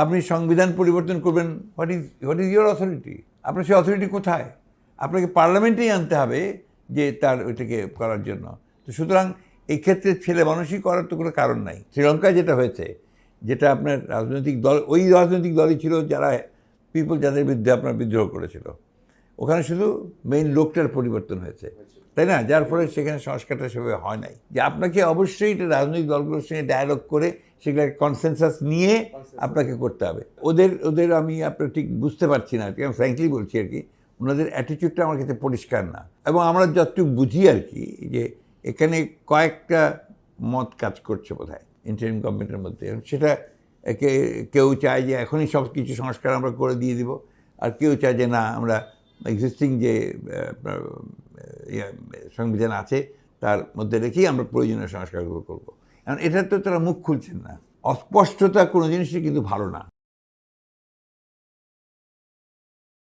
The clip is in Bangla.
আপনি সংবিধান পরিবর্তন করবেন what is what is your authority আপনার সেই অথরিটি কোথায়? আপনাকে পার্লামেন্টেই আনতে হবে যে তার ওইটাকে করার জন্য। তো সুতরাং এই ক্ষেত্রে ছেলে মানুষই করার তো কোনো কারণ নাই। শ্রীলঙ্কায় যেটা হয়েছে, যেটা আপনার রাজনৈতিক দল, ওই রাজনৈতিক দলই ছিল যারা পিপল যাদের বিরুদ্ধে আপনার বিদ্রোহ করেছিল। ওখানে শুধু মেইন লোকটার পরিবর্তন হয়েছে। তাই না? যার ফলে সেখানে সংস্কারটা সেভাবে হয় নাই। যে আপনাকে অবশ্যই এটা রাজনৈতিক দলগুলোর সঙ্গে ডায়ালগ করে সেগুলোকে কনসেনসাস নিয়ে আপনাকে করতে হবে। ওদের ওদের আমি আপনার ঠিক বুঝতে পারছি না আমি ফ্র্যাঙ্কলি বলছি আর কি ওনাদের অ্যাটিটিউডটা আমার কাছে পরিষ্কার না। এবং আমরা যতটুকু বুঝি আর কি যে এখানে কয়েকটা মত কাজ করছে বোধ হয় ইন্টারিম গভর্নমেন্টের মধ্যে সেটা কেউ চায় যে এখনই সব কিছু সংস্কার আমরা করে দিয়ে দিব আর কেউ চায় যে না আমরা এক্সিস্টিং যে সংবিধান আছে, তার মধ্যে রেখেই আমরা প্রয়োজনীয় সংস্কারগুলো করব। কারণ এটা তো তারা মুখ খুলছেন না। অস্পষ্টতা কোনো জিনিসই কিন্তু ভালো না।